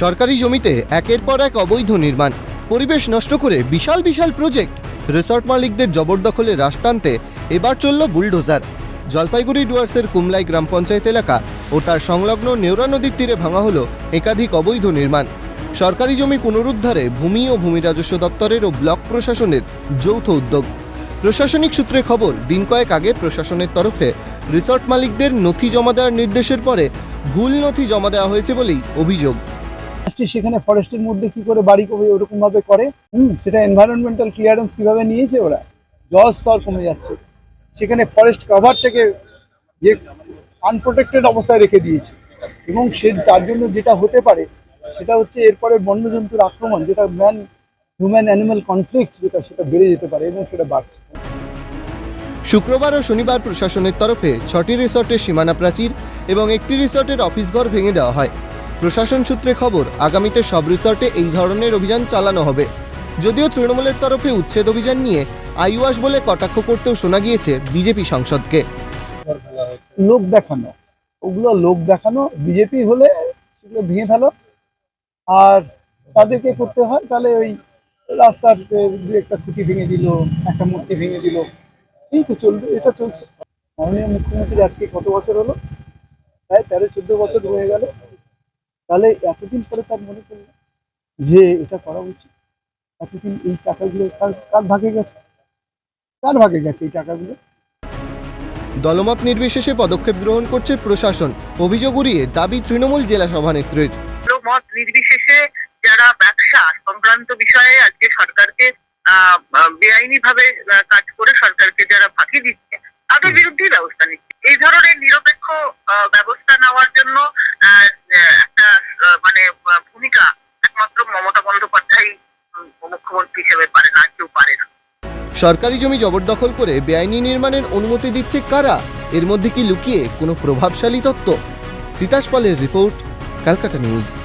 সরকারি জমিতে একের পর এক অবৈধ নির্মাণ। পরিবেশ নষ্ট করে বিশাল বিশাল প্রজেক্ট রিসর্ট মালিকদের জবরদখলে রাশ টানতে এবার চলল বুলডোজার জলপাইগুড়ি ডুয়ার্সের কুমলাই গ্রাম পঞ্চায়েত এলাকা ও তার সংলগ্ন নেওরা নদীর তীরে ভাঙা হলো একাধিক অবৈধ নির্মাণ। সরকারি জমি পুনরুদ্ধারে ভূমি ও ভূমি রাজস্ব দপ্তরের ও ব্লক প্রশাসনের যৌথ উদ্যোগ। প্রশাসনিক সূত্রে খবর, দিন কয়েক আগে প্রশাসনের তরফে রিসর্ট মালিকদের নথি জমা দেওয়ার নির্দেশের পরে ভুল নথি জমা দেওয়া হয়েছে বলেই অভিযোগ। সেখানে ফরেস্টের মধ্যে কি করে বাড়ি কবে ওরকম ভাবে করে? হুম, সেটা এনভায়রনমেন্টাল ক্লিয়ারেন্স কীভাবে নিয়েছে ওরা? জল স্তর কমে যাচ্ছে। সেখানে ফরেস্ট কভার থেকে যে আনপ্রোটেক্টেড অবস্থায় রেখে দিয়েছে। এবং সে তার জন্য যেটা হতে পারে, সেটা হচ্ছে এরপরে বন্যজন্তুর আক্রমণ, যেটা ম্যান হিউম্যান অ্যানিম্যাল কনফ্লিক্ট যেটা সেটা বেড়ে যেতে পারে এবং সেটা বাড়ছে। শুক্রবার ও শনিবার প্রশাসনের তরফে ছটি রিসর্টের সীমানা প্রাচীর এবং একটি রিসর্টের অফিস ঘর ভেঙে দেওয়া হয়। প্রশাসন সূত্রে খবর, আগামীতে সব রিসর্টে এই ধরনের অভিযান চালানো হবে। যদিও তৃণমূলের তরফে উচ্ছেদ অভিযান নিয়ে আইওয়াস বলে কটাক্ষ করতেও শোনা গিয়েছে বিজেপি সাংসদকে। লোক দেখানো, ওগুলো লোক দেখানো, বিজেপি হলে সেগুলো ভেঙে ফেলো। আর তাদেরকে করতে হয়, তাহলে ওই রাস্তার দু একটা খুঁটি ভেঙে দিল, একটা মূর্তি ভেঙে দিল, এই তো চলবে, এটা চলছে। মাননীয় মুখ্যমন্ত্রী আজকে কত বছর হলো? প্রায় তেরো, চোদ্দ বছর হয়ে গেল। তাহলে এতদিন পরে তার মনে করল যে এটা করা উচিত? এতদিন এই টাকাগুলো কার কার ভাগে গেছে? কার ভাগে গেছে এই টাকাগুলো? দলমত নির্বিশেষে পদক্ষেপ গ্রহণ করছে প্রশাসন। অভিযোগ উড়িয়ে দাবি তৃণমূল জেলা সভানেত্রীর। মত নির্বিশেষে যারা ব্যবসা সংক্রান্ত বিষয়ে আজকে সরকারকে বেআইনি ভাবে কাজ করে সরকারকে যারা ফাঁকি দিচ্ছে তাদের বিরুদ্ধেই ব্যবস্থা নিচ্ছে। এই ধরনের নিরপেক্ষ আহ, ব্যবস্থা নেওয়ার জন্য মুখ্যমন্ত্রী হিসেবে পারে না কেউ পারে না। সরকারি জমি জবরদখল করে বেআইনি নির্মাণের অনুমতি দিচ্ছে কারা? এর মধ্যে কি লুকিয়ে কোনো প্রভাবশালী তত্ত্ব? তিতাস পালের রিপোর্ট, ক্যালকাটা নিউজ।